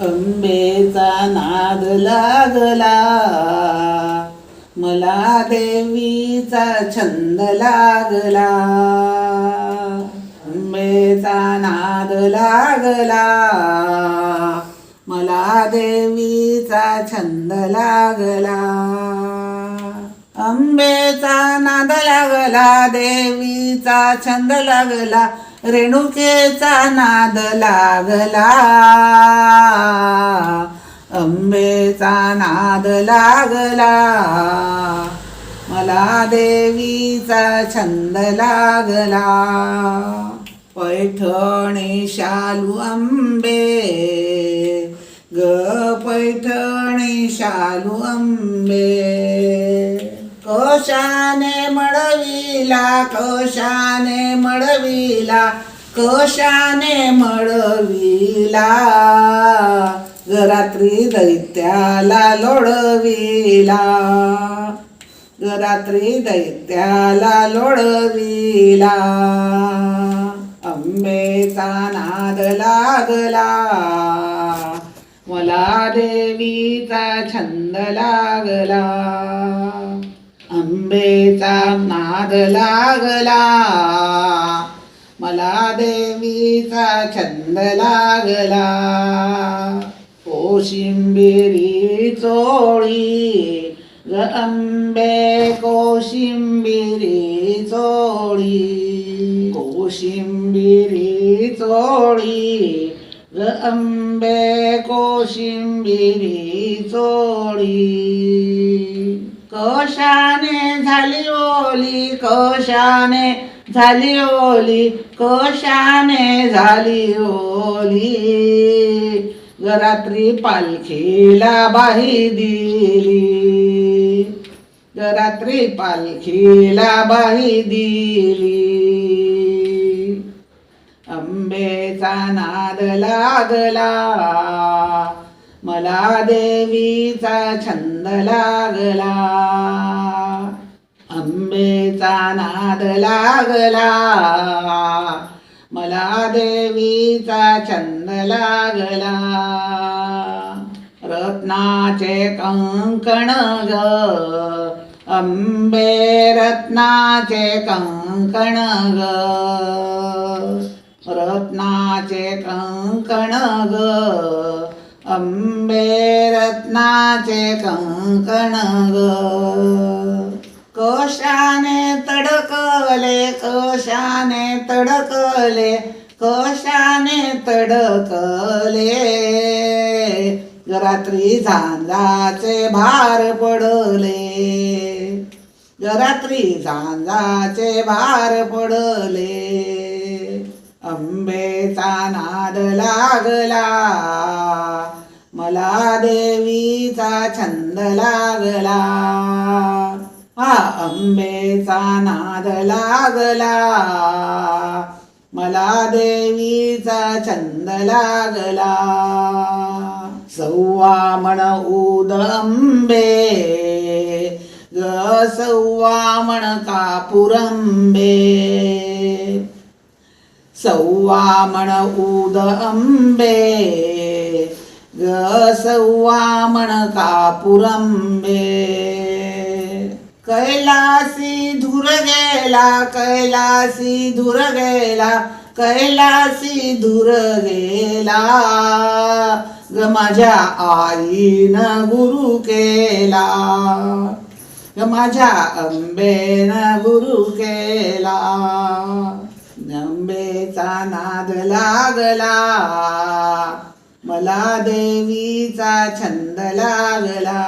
अंबेचा नाद लागला. मला देवीचा छंद लागला. अंबेचा नाद लागला. मला देवीचा छंद लागला. अंबेचा नाद लागला देवीचा छंद लागला. रेणुकेचा नाद लागला. अंबेचा नाद लागला. मला देवीचा छंद लागला. पैठणी शालू अंबे ग पैठणी शालू अंबे कशाने मळविला कशाने मळविला कशाने मळविला गरात्री दैत्याला लोळविला. गरात्री दैत्याला लोळविला. अंबेचा नाद लागला. मला देवीचा छंद लागला. अंबेचा नाद लागला. मला देवीचा छंद लागला. कोशिंबिरी चोळी ग अंबे कोशिंबिरी चोळी कोशिंबिरी चोळी ग अंबे कोशिंबिरी चोळी. कशाने झाली ओली? कशाने झाली ओली? कशाने झाली ओली? घरात्री पालखीला बाही दिली. घरात्री पालखीला बाही दिली. अंबेचा नाद लागला. मला देवीचा छंद लागला. अंबेचा नाद लागला. मला देवीचा छंद लागला. रत्नाचे कंकण ग. अंबे रत्नाचे कंकण ग. रत्नाचे कंकण ग. अंबे रत्नाचे कंकण ग. कशाने तडकले कशाने तडकले कशाने तडकले? रात्री झांजाचे भार पडले. रात्री झांजाचे भार पडले. अंबेचा नाद लागला. मला देवीचा छंद लागला. हा अंबेचा नाद लागला. मला देवीचा छंद लागला. सव्वा म्हण उद अंबे ग सव्वा म्हण कापुरंबे सव्वा म्हण उद अंबे ग म्हण कापुरंबे कैलासी धुर गेला कैलासी धुर गेला कैलासी धुर गेला ग माझ्या आईनं गुरु केला। ग माझ्या अंबेनं गुरु केला। अंबेचा नाद लागला। मला देवीचा छंद लागला.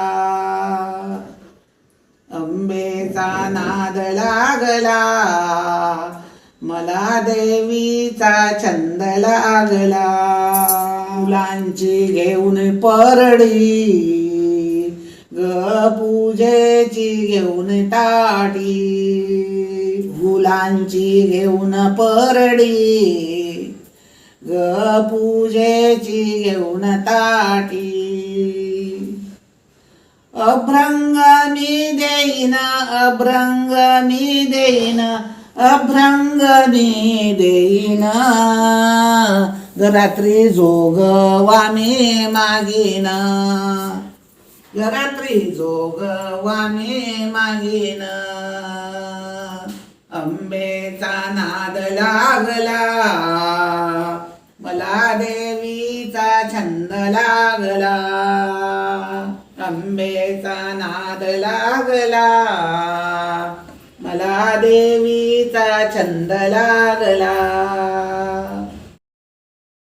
अंबेचा नाद लागला. मला देवीचा छंद लागला. मुलांची घेऊन परडी ग पूजेची घेऊन ताटी फुलांची घेऊन परडी ग पूजेची घेऊन ताटी. अभ्रंग मी देईन अभ्रंग मी देईन अभ्रंग मी देईन. ग रात्री जोगवा मी मागीन रात्री जोगवा मी मागीन. अंबेचा नाद लागला. मला देवीचा छंद लागला. अंबेचा नाद लागला. मला देवीचा छंद लागला.